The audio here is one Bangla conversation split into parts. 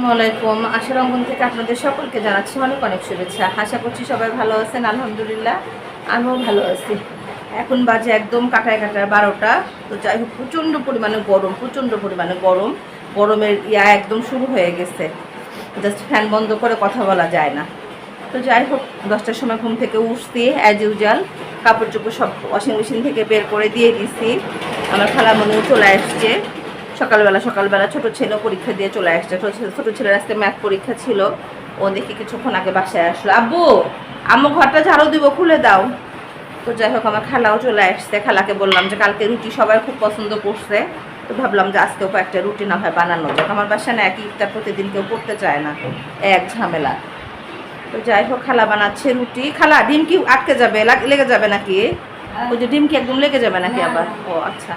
আসসালামু আলাইকুম। আশার অঙ্গন থেকে আপনাদের সকলকে জানাচ্ছি অনেক অনেক শুভেচ্ছা। আশা করছি সবাই ভালো আছেন, আলহামদুলিল্লাহ। আমিও ভালো আছি। এখন বাজে একদম কাটায় কাটায় বারোটা। তো যাই হোক, প্রচণ্ড পরিমাণে গরম, প্রচণ্ড পরিমাণে গরম। গরমের ইয়া একদম শুরু হয়ে গেছে। জাস্ট ফ্যান বন্ধ করে কথা বলা যায় না। তো যাই হোক, দশটার সময় ঘুম থেকে উঠছি অ্যাজ ইউজাল কাপড় চোপড় সব ওয়াশিং মেশিন থেকে বের করে দিয়ে দিছি। আমার খালামণিও চলে আসছে। সকালবেলা সকালবেলা ছোট ছেলেও পরীক্ষা দিয়ে চলে আসছে। ছোট ছেলে- ছোট ছেলের আজকে ম্যাথ পরীক্ষা ছিল। ও দেখি কিছুক্ষণ আগে বাসায় আসলো। আব্বু আম্মু ঘরটা ঝাড়ু দিব খুলে দাও। তো যাই হোক আমার খালাও চলে আসছে। খালাকে বললাম যে কালকে রুটি সবাই খুব পছন্দ করছে। তো ভাবলাম যে আজকেও কয়েকটা রুটি না হয় বানানো যাক। আমার বাসায় না একই ইফতার প্রতিদিন কেউ করতে চায় না এক ঝামেলা। তো যাই হোক খালা বানাচ্ছে রুটি। খালা ডিম কি আটকে যাবে? লেগে যাবে নাকি? ওই যে ডিম কি একদম লেগে যাবে নাকি আবার? ও আচ্ছা।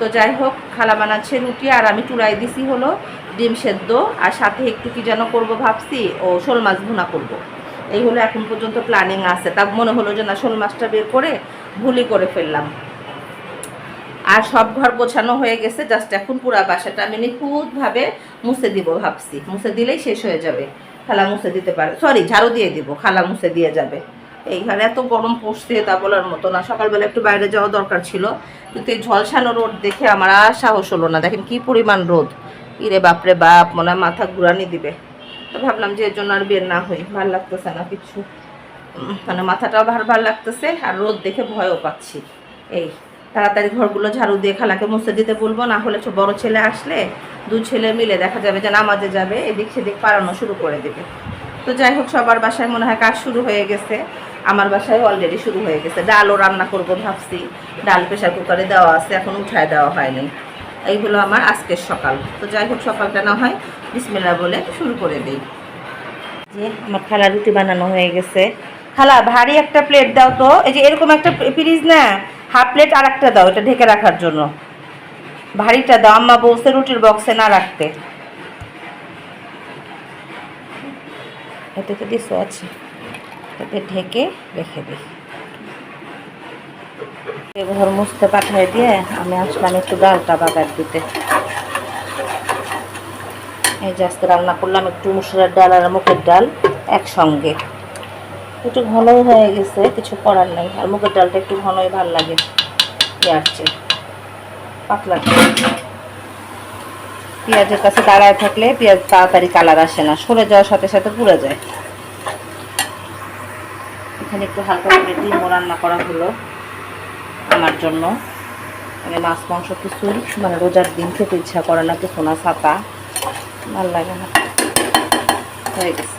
তো যাই হোক, খালা বানাচ্ছে রুটি আর আমি চুলাই দিছি হলো ডিম সেদ্ধ আর সাথে একটু কি যেন করব ভাবছি, ও শোল মাছ ভুনা করব। এই হলো এখন পর্যন্ত প্ল্যানিং আছে। তা মনে হলো যে না, শোল মাছটা বের করে ভুলি করে ফেললাম। আর সব ঘর গোছানো হয়ে গেছে জাস্ট এখন পুরা বাসাটা আমি নিখুঁতভাবে মুছে দিব ভাবছি। মুছে দিলেই শেষ হয়ে যাবে। খালা মুছে দিতে পারে সরি ঝাড়ু দিয়ে দিব, খালা মুছে দিয়ে যাবে। এইখানে এত গরম পড়ছে তা বলার মতো না। সকালবেলা একটু বাইরে যাওয়া দরকার ছিল। কিন্তু এই ঝলসানো রোদ দেখে আমার আর সাহস হলো না। দেখেন কি পরিমাণ রোদ। ইরে বাপরে বাপ, মনে হয় মাথা ঘুরানি দিবে। তো ভাবলাম যে এর জন্য আর বের না হই। ভালো লাগতেছে না কিছু। মানে মাথাটাও ভার ভার লাগতেছে আর রোদ দেখে ভয়ও পাচ্ছি। এই, তাড়াতাড়ি ঘরগুলো ঝাড়ু দিয়ে খালাকে মুছে দিতে বলব, না হলে বড় ছেলে আসলে দু ছেলে মিলে দেখা যাবে যে নামাজে যাবে, এদিক সেদিক পারানো শুরু করে দেবে। তো যাই হোক, সবার বাসায় মনে হয় কাজ শুরু হয়ে গেছে। আমার বাসায় অলরেডি শুরু হয়ে গেছে। ডালও রান্না করব ভাবছি। ডাল প্রেশার কুকারে দেওয়া আছে, এখন উঠায় দেওয়া হয়নি। এইগুলো আমার আজকের সকাল। তো যাই হোক, সকালটা না হয় বিসমিল্লা বলে শুরু করে দিই। যে আমার খালা রুটি বানানো হয়ে গেছে। খালা ভারী একটা প্লেট দাও তো। এই যে এরকম একটা ফ্রিজ না হাফ প্লেট আর একটা দাও, এটা ঢেকে রাখার জন্য। ভারীটা দাও। আম্মা বলছে রুটির বক্সে না রাখতে। এটাতে দিছো আছে এতে ঢেকে রেখে দিই। ঘর মুছতে পাঠিয়ে দিয়ে আমি আসলাম একটু ডালটা বাগার দিতে। এই যে আজকে রান্না করলাম একটু মুসুরের ডাল আর মুখের ডাল একসঙ্গে। একটু ঘনই হয়ে গেছে, কিছু করার নেই। আর মুগের ডালটা একটু ঘনই ভালো লাগে ইয়ার পাতলা পেঁয়াজের কাছে দাঁড়ায় থাকলে পেঁয়াজ তাড়াতাড়ি কালার আসে না, সরে যাওয়ার সাথে সাথে পুড়ে যায়। এখানে একটু হালকা করে ডিমও রান্না করা হলো আমার জন্য। মানে মাছ, মাংস কিছু মানে রোজার দিন খেতে ইচ্ছা করে না কিছু না, ছাতা। ভালো লাগে না। হয়ে গেছে।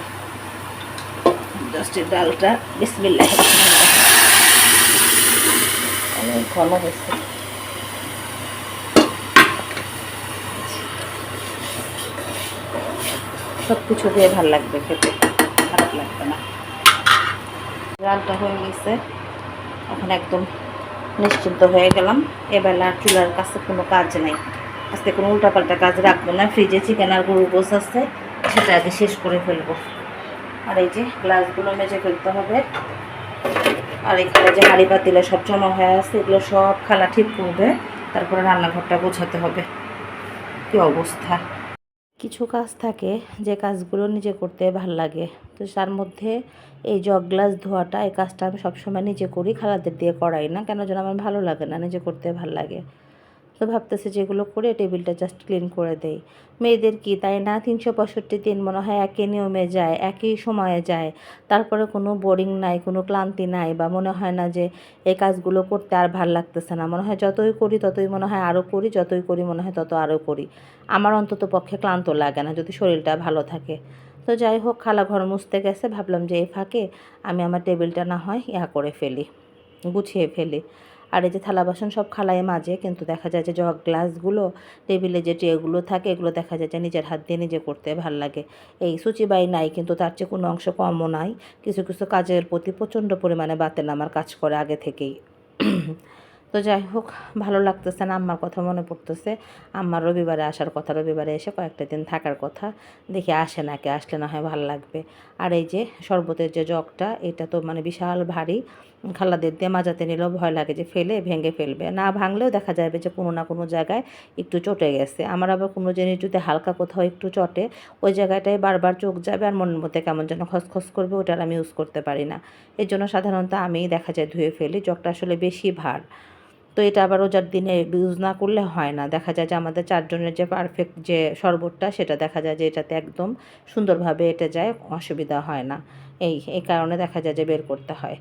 জাস্ট এই ডালটা, বিসমিল্লাহ। অনেক ঘন হয়েছে। সব কিছু দিয়ে ভালো লাগবে খেতে। ডালটা হয়ে গেছে। এখন একদম নিশ্চিন্ত হয়ে গেলাম। এবেলা চুলার কাছে কোনো কাজ নেই। আজকে কোনো উল্টাপাল্টা কাজ রাখব না। ফ্রিজে চিকেন আর গরুর গোস আছে, সেটা আগে শেষ করে ফেলব। আর এই যে গ্লাসগুলো মেজে ফেলতে হবে। আর এখানে যে হাঁড়ি পাতিলে সব জমা হয়ে আছে, এগুলো সব খালা ঠিক করবে। তারপরে রান্নাঘরটা গোছাতে হবে। কি অবস্থা? কিছু কাজ থাকে যে কাজগুলো নিজে করতে ভালো লাগে। তো তার মধ্যে এই জগ গ্লাস ধোয়াটা, এই কাজটা আমি সবসময় নিজে করি, খালাদের দিয়ে করাই না, কেন যেন আমার ভালো লাগে না নিজে করতে ভালো লাগে। তো ভাবতেছে যেগুলো করে টেবিলটা জাস্ট ক্লিন করে দেই। মেয়েদের কি তাই না? তিনশো পঁয়ষট্টি দিন মনে হয় একই নিয়মে যায়, একই সময়ে যায়। তারপরে কোনো বোরিং নাই, কোনো ক্লান্তি নাই বা মনে হয় না যে এই কাজগুলো করতে আর ভালো লাগতেছে না। মনে হয় যতই করি ততই মনে হয় আরও করি, যতই করি মনে হয় তত আরও করি। আমার অন্তত পক্ষে ক্লান্ত লাগে না, যদি শরীরটা ভালো থাকে। তো যাই হোক, খালা ঘর মুছতে গেছে, ভাবলাম যে এই ফাঁকে আমি আমার টেবিলটা না হয় ইয়া করে ফেলি, গুছিয়ে ফেলি। আর এই যে থালা বাসন সব খালায় মাঝে কিন্তু দেখা যায় যে জগ গ্লাসগুলো, টেবিলে যে ট্রেগুলো থাকে, এগুলো দেখা যায় যে নিজের হাত দিয়ে নিজে করতে ভালো লাগে। এই সূচিবাই নাই, কিন্তু তার চেয়ে কোনো অংশ কমও নাই। কিছু কিছু কাজের প্রতি প্রচণ্ড পরিমাণে বাতেল আমার কাজ করে আগে থেকেই। তো যাই হোক, ভালো লাগতেছে না, আম্মার কথা মনে পড়তেছে। আম্মার রবিবারে আসার কথা, রবিবারে এসে কয়েকটা দিন থাকার কথা। দেখি আসে নাকি, আসলে না হয় ভালো লাগবে। আর এই যে শরবতের যে জগটা, এটা তো মানে বিশাল ভারী। খালাদের দিয়ে মাজাতে নিলেও ভয় লাগে যে ফেলে, ভেঙে ফেলবে। না ভাঙলেও দেখা যাবে যে কোনো না কোনো জায়গায় একটু চটে গেছে। আমার আবার কোনো জিনিস যদি হালকা কোথাও একটু চটে, ওই জায়গাটায় বারবার চোখ যাবে আর মনের মধ্যে কেমন যেন খসখস করবে ওটা আমি ইউজ করতে পারি না। এর জন্য সাধারণত আমি দেখা যায় ধুয়ে ফেলি। জগটা আসলে বেশি ভার। তো এটা আবার রোজার দিনে ইউজ না করলে হয় না। দেখা যায় যে আমাদের চারজনের যে পারফেক্ট যে শরবতটা, সেটা দেখা যায় যে এটাতে একদম সুন্দরভাবে এটা যায়, অসুবিধা হয় না। এই এই কারণে দেখা যায় যে বের করতে হয়।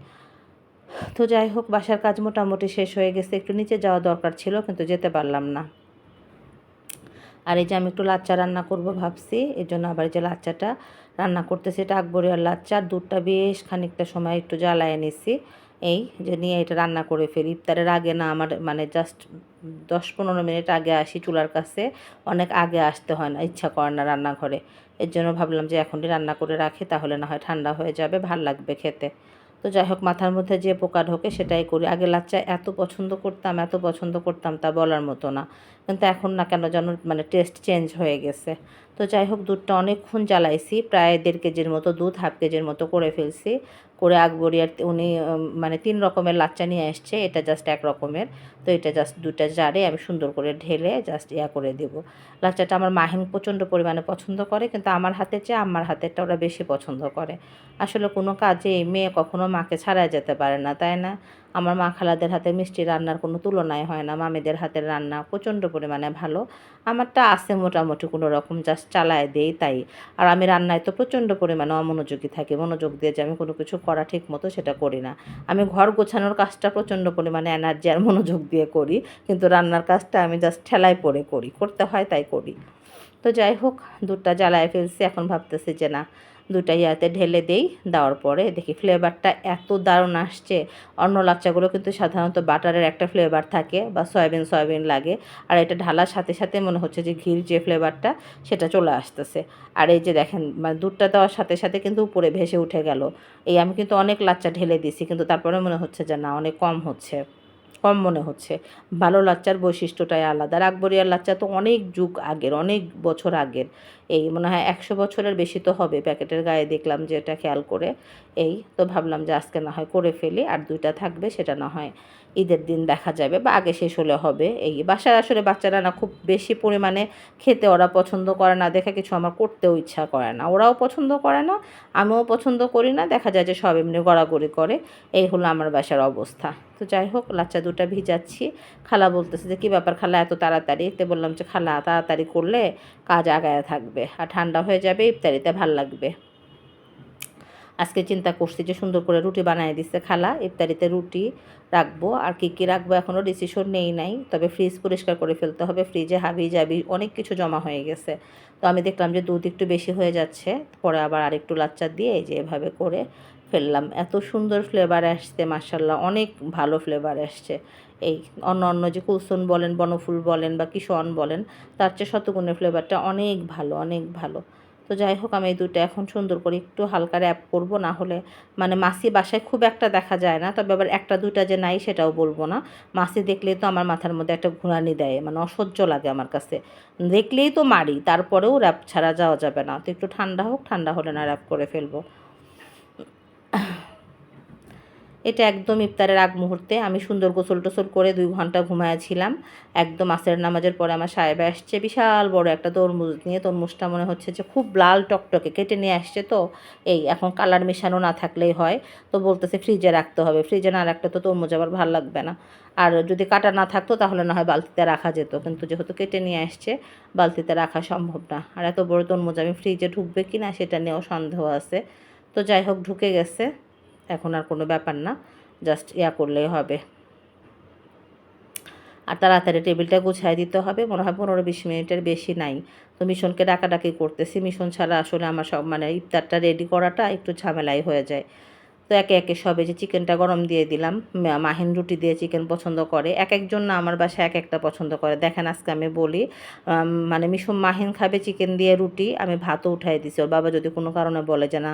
তো যাই হোক, বাসার কাজ মোটামুটি শেষ হয়ে গেছে। একটু নিচে যাওয়া দরকার ছিল, কিন্তু যেতে পারলাম না। আর এই যে আমি একটু লাচ্চা রান্না করব ভাবছি, এর জন্য আবার যে লাচ্চাটা রান্না করতেছি, এটা আকবরিয়ার লাচ্চা। দুধটা বেশ খানিকটা সময় একটু জ্বালায় নিছি। এই যে নিয়ে এটা রান্না করে ফেলি। ইফতারের আগে না আমার মানে জাস্ট দশ পনেরো মিনিট আগে আসি চুলার কাছে। অনেক আগে আসতে হয় না, ইচ্ছা করে না রান্নাঘরে। এর জন্য ভাবলাম যে এখনই রান্না করে রাখি, তাহলে না হয় ঠান্ডা হয়ে যাবে, ভালো লাগবে খেতে। তো যাই হোক, মাথার মধ্যে যে পোকা ঢোকে সেটাই করি। আগে লাচ্চা এত পছন্দ করতাম, এত পছন্দ করতাম তা বলার মতো না। কিন্তু এখন না কেন যেন মানে টেস্ট চেঞ্জ হয়ে গেছে। তো যাই হোক, দুধটা অনেকক্ষণ জ্বালাইছি, প্রায় দেড় কেজির মতো দুধ, হাফ কেজির মতো করে ফেলছি। করে আকবরিয়ার উনি মানে তিন রকমের লাচ্চা নিয়ে এসছে। এটা জাস্ট এক রকমের। তো এটা জাস্ট দুটা জারে আমি সুন্দর করে ঢেলে জাস্ট ইয়া করে দেব। লাচ্চাটা আমার মাহিন প্রচণ্ড পরিমাণে পছন্দ করে, কিন্তু আমার হাতে চেয়ে আমার হাতেরটা ওরা বেশি পছন্দ করে। আসলে কোনো কাজে মেয়ে কখনো মাকে ছাড়াই যেতে পারে না, তাই না? আমার মা খালাদের হাতে মিষ্টি রান্নার কোনো তুলনায় হয় না। মামিদের হাতের রান্না প্রচণ্ড পরিমাণে ভালো। আমারটা আছে মোটামুটি কোনো রকম জাস্ট চালায় দেই তাই। আর আমি রান্নায় তো প্রচণ্ড পরিমাণে অমনোযোগী থাকি। মনোযোগ দিয়ে যে আমি কোনো কিছু করা ঠিক মতো সেটা করি না। আমি ঘর গোছানোর কাজটা প্রচণ্ড পরিমাণে এনার্জি আর মনোযোগ দিয়ে করি। কিন্তু রান্নার কাজটা আমি জাস্ট ঠেলায় পড়ে করি। করতে হয় তাই করি। তো যাই হোক, দুধটা জ্বালায় ফেলছি। এখন ভাবতেছি যে না দুটা ইয়াতে ঢেলে দেই, দেওয়ার পরে দেখি ফ্লেভারটা এত দারুণ আসছে। অন্য লাচ্চাগুলো কিন্তু সাধারণত বাটারের একটা ফ্লেভার থাকে বা সয়াবিন সয়াবিন লাগে। আর এটা ঢালার সাথে সাথে মনে হচ্ছে যে ঘির যে ফ্লেভারটা সেটা চলে আসতেছে। আর এই যে দেখেন মানে দুধটা দেওয়ার সাথে সাথে কিন্তু উপরে ভেসে উঠে গেল। এই আমি কিন্তু অনেক লাচ্চা ঢেলে দিছি, কিন্তু তারপরে মনে হচ্ছে যে না, অনেক কম হচ্ছে। কম মনে হচ্ছে। ভালো লাচ্চার বৈশিষ্ট্যটাই আলাদা। আর আকবরিয়ার লাচ্চা তো অনেক যুগ আগের, অনেক বছর আগের। এই মনে হয় একশো বছরের বেশি তো হবে প্যাকেটের গায়ে দেখলাম যে এটা খেয়াল করে। এই তো ভাবলাম যে আজকে না হয় করে ফেলি, আর দুইটা থাকবে সেটা না হয়। ঈদের দিন দেখা যাবে বা আগে শেষ হলে হবে। এই বাসায় আসলে বাচ্চারা না খুব বেশি পরিমাণে খেতে ওরা পছন্দ করে না, দেখে কিছু আমার করতেও ইচ্ছা করে না। ওরাও পছন্দ করে না, আমিও পছন্দ করি না, দেখা যায় যে সব এমনি গড়াগড়ি করে। এই হলো আমার বাসার অবস্থা। তো যাই হোক, লাচ্চা দুটা ভিজাচ্ছি। খালা বলতেছে যে, কী ব্যাপার খালা, এত তাড়াতাড়ি? তে বললাম যে, খালা, তাড়াতাড়ি করলে কাজ আগায় থাকবে, আর ঠান্ডা হয়ে যাবে, ইফতারিতে ভালো লাগবে। আজকে চিন্তা করছি যে সুন্দর করে রুটি বানিয়ে দিচ্ছে খালা, ইফতারিতে রুটি রাখব, আর কী কী রাখব এখনও ডিসিশন নেই নাই, তবে ফ্রিজ পরিষ্কার করে ফেলতে হবে ফ্রিজে হাবি জাবি অনেক কিছু জমা হয়ে গেছে। তো আমি দেখলাম যে দুধ একটু বেশি হয়ে যাচ্ছে, পরে আবার আরেকটু লাচ্চা দিয়ে এই যে এভাবে করে ফেললাম। এত সুন্দর ফ্লেভার আসছে মার্শাল্লাহ অনেক ভালো ফ্লেভার আসছে। এই অন্য অন্য যে কুলসন বলেন, বনফুল বলেন বা কিশন বলেন, তার চেয়ে শতগুণের ফ্লেভারটা অনেক ভালো অনেক ভালো। তো যাই হোক, আমি এই দুটো এখন সুন্দর করে একটু হালকা র্যাপ করব, না হলে মানে মাসি বাসায় খুব একটা দেখা যায় না। তবে আবার একটা, দুটা যে নাই সেটাও বলব না। মাসি দেখলেই তো আমার মাথার মধ্যে একটা ঘুরানি দেয় মানে অসহ্য লাগে আমার কাছে। দেখলেই তো মারি, তারপরেও র্যাপ ছাড়া যাওয়া যাবে না। তো একটু ঠান্ডা হোক, ঠান্ডা হলে না র্যাপ করে ফেলব। এটা একদম ইফতারের আগ মুহূর্তে। আমি সুন্দর গোসল টোসল করে দুই ঘণ্টা ঘুমায়াছিলাম একদম আসের নামাজের পরে আমার সাহেব আসছে, বিশাল বড় একটা তরমুজ নিয়ে। তরমুজটা মনে হচ্ছে যে খুব লাল টকটকে কেটে নিয়ে আসছে তো। এই এখন কালার মেশানো না থাকলেই হয়। তো বলতেছে, ফ্রিজে রাখতে হবে। ফ্রিজে না রাখলে তো তরমুজ আবার ভালো লাগবে না। আর যদি কাটা না থাকতো তাহলে না হয় বালতিতে রাখা যেত। কিন্তু যেহেতু কেটে নিয়ে আসছে, বালতিতে রাখা সম্ভব না। আর এত বড় তরমুজ আমি ফ্রিজে ঢুকবে কি না সেটা নিয়েও সন্দেহ আছে। তো যাই হোক, ঢুকে গেছে। এখন আর কোনো ব্যাপার না জাস্ট ইয়া করলেই হবে। আর তাড়াতাড়ি টেবিলটা গুছাই দিতে হবে, মনে হয় পনেরো বিশ মিনিটের বেশি নাই। তো মিশনকে ডাকাডাকি করতেছি, মিশন ছাড়া আসলে আমার সব মানে ইফতারটা রেডি করাটা একটু ঝামেলাই হয়ে যায়। তো একে একে সবে যে চিকেনটা গরম দিয়ে দিলাম মাহিন রুটি দিয়ে চিকেন পছন্দ করে। এক একজন না আমার বাসায় এক একটা পছন্দ করে। দেখেন আজকে আমি বলি মানে মিশুম মাহিন খাবে চিকেন দিয়ে রুটি, আমি ভাতও উঠাই দিছি। ওর বাবা যদি কোনো কারণে বলে যে, না,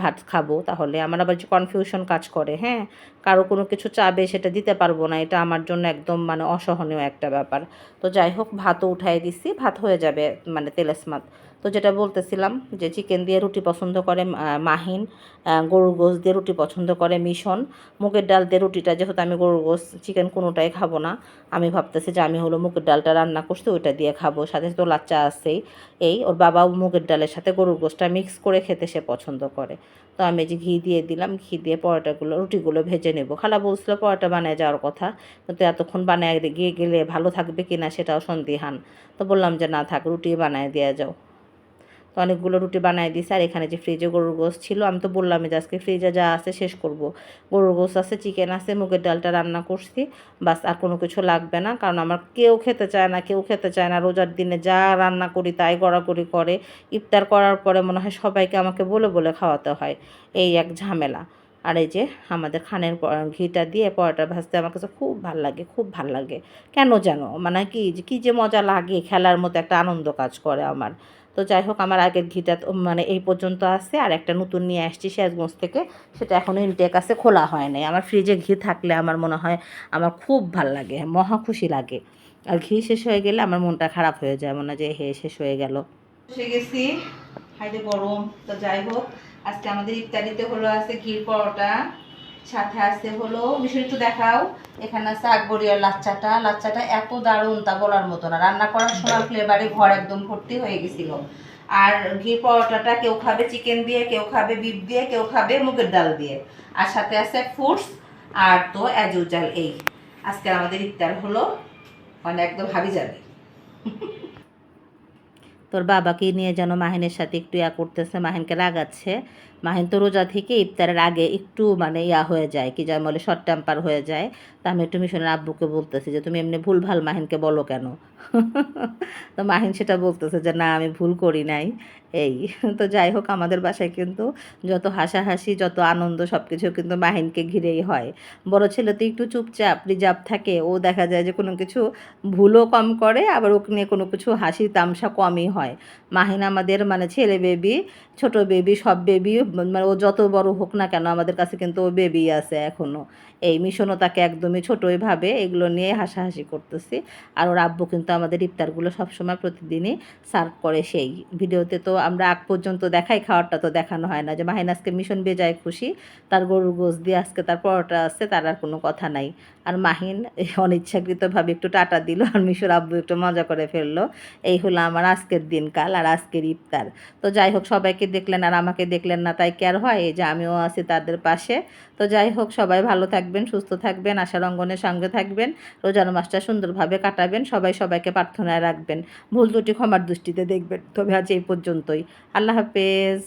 ভাত খাব, তাহলে আমার আবার যে কনফিউশন কাজ করে হ্যাঁ? কারও কোনো কিছু চাবে সেটা দিতে পারব না, এটা আমার জন্য একদম মানে অসহনীয় একটা ব্যাপার। তো যাই হোক, ভাতও উঠাই দিছি, ভাত হয়ে যাবে মানে তেলেসমাত। তো যেটা বলতেছিলাম যে চিকেন দিয়ে রুটি পছন্দ করে মাহিন গরুর গোস দিয়ে রুটি পছন্দ করে মিশন। মুগের ডাল দিয়ে রুটিটা যেহেতু আমি গরুর গোস চিকেন কোনোটাই খাব না। আমি ভাবতেছি যে আমি হলো মুগের ডালটা রান্না করছি, ওইটা দিয়ে খাব। সাথে তো লাচ্চা আছেই। এই ওর বাবাও মুগের ডালের সাথে গরুর গোসটা মিক্স করে খেতে সে পছন্দ করে। তো আমি যে ঘি দিয়ে দিলাম, ঘি দিয়ে পরোটাগুলো, রুটিগুলো ভেজে নেব। খালা বলছিল পরোটা বানায় যাওয়ার কথা, কিন্তু এতক্ষণ বানায় গিয়ে গেলে ভালো থাকবে কি না সেটাও সন্দিহান। তো বললাম যে না থাক, রুটি বানায় দেওয়া যাও। অনেকগুলো রুটি বানাই দিয়েছি আর এখানে যে ফ্রিজে গরুর গোস ছিল, আমি তো বললাম যে আজকে ফ্রিজে যা আছে শেষ করব। গরুর গোস আছে চিকেন আছে, মুগের ডালটা রান্না করছি। বাস, আর কোনো কিছু লাগবে না। কারণ আমার কেউ খেতে চায় না, কেউ খেতে চায় না। রোজার দিনে যা রান্না করি তাই গড়াগড়ি করে। ইফতার করার পরে মনে হয় সবাইকে আমাকে বলে বলে খাওয়াতে হয়। এই এক ঝামেলা। আর এই যে আমাদের খানের ঘিটা দিয়ে পরোটা ভাজতে আমার কাছে খুব ভালো লাগে, খুব ভালো লাগে। কেন যেন মানে কি যে, কী যে মজা লাগে, খেলার মতো একটা আনন্দ কাজ করে আমার। তো যাই হোক, আমার আগের ঘিটা মানে এই পর্যন্ত আছে। আর একটা নতুন নিয়ে আসছি শেষগঞ্জ থেকে। সেটা এখনও ইনটেক আছে, খোলা হয় নাই। আমার ফ্রিজে ঘি থাকলে আমার মনে হয় আমার খুব ভালো লাগে, মহা খুশি লাগে। আর ঘি শেষ হয়ে গেলে আমার মনটা খারাপ হয়ে যায়, মনে যে, হে, শেষ হয়ে গেল। বসে গেছি। হাইতে গরম। তো যাই হোক, আজকে আমাদের ইফতারিতে হলো আছে ঘির পরোটা। সাথে আছে হলো, মিশন একটু দেখাও। এখানে আছে আকবরিয়ার লাচ্চাটা। লাচ্চাটা এত দারুণ তা বলার মতো না। রান্না করার সময় ফ্লেভারে ঘর একদম ভর্তি হয়ে গেছিল। আর ঘি পরোটাটা কেউ খাবে চিকেন দিয়ে, কেউ খাবে বিফ দিয়ে, কেউ খাবে মুগের ডাল দিয়ে। আর সাথে আছে ফ্রুটস আর তো অ্যাজ ইউজাল এই। আজকে আমাদের ইফতার হলো মানে একদম হাবি যাবে তোর বাবাকে নিয়ে যেন মাহিনের সাথে একটু ইয়া করতেছে, মাহিনকে রাগাচ্ছে। মাহিন তো রোজা থেকে ইফতারের আগে একটু মানে ইয়া হয়ে যায়, কি যায় বলে শর্ট টেম্পার হয়ে যায়। তা আমি একটু মিশনের আব্বুকে বলতেছি যে, তুমি এমনি ভুল ভালো মাহিনকে বলো কেন? তো মাহিন সেটা বলতেছে যে, না, আমি ভুল করি নাই। এই, তো যাই হোক, আমাদের বাসায় কিন্তু যত হাসাহাসি, যত আনন্দ সব কিছু কিন্তু মাহিনকে ঘিরেই হয়। বড় ছেলে তো একটু চুপচাপ, রিজার্ভ থাকে। ও দেখা যায় যে, কোনো কিছু ভুলও কম করে, আবার ওকে নিয়ে কোনো কিছু হাসি তামসা কমই হয়। মাহিন আমাদের মানে ছেলে বেবি, ছোট বেবি, সব বেবি মানে ও যত বড় হোক না কেন, আমাদের কাছে কিন্তু ও বেবি আছে এখনও এই মিশনও তাকে একদমই ছোটোই ভাবে এগুলো নিয়ে হাসাহাসি করতেছি। আর ওর আব্বু কিন্তু আমাদের ইফতারগুলো সবসময় প্রতিদিনই সার্ভ করে সেই। ভিডিওতে তো আমরা আগ পর্যন্ত দেখাই খাওয়ারটা তো দেখানো হয় না। যে মাহিন আজকে মিশন বেজায় খুশি, তার গরুর গোস দিয়ে আজকে তার পরোটা আছে, তার আর কোনো কথা নাই। আর মাহিন অনিচ্ছাকৃতভাবে একটু টাটা দিল আর মিশর আব্বু একটু মজা করে ফেলল। এই হলো আমার আজকের দিনকাল আর আজকের ইফতার। তো যাই হোক, সবাইকে দেখলেন আর আমাকে দেখলেন না তাই কেয়ার হয়, এই যে আমিও আছি তাদের পাশে। তো যাই হোক, সবাই ভালো থাকবেন, সুস্থ থাকবেন, আশার অঙ্গনের সঙ্গে থাকবেন, রোজার মাসটা সুন্দরভাবে কাটাবেন, সবাই সবাইকে প্রার্থনায় রাখবেন। ভুল দুটি ক্ষমার দৃষ্টিতে দেখবেন। তবে আজ এই পর্যন্তই। আল্লাহ হাফেজ।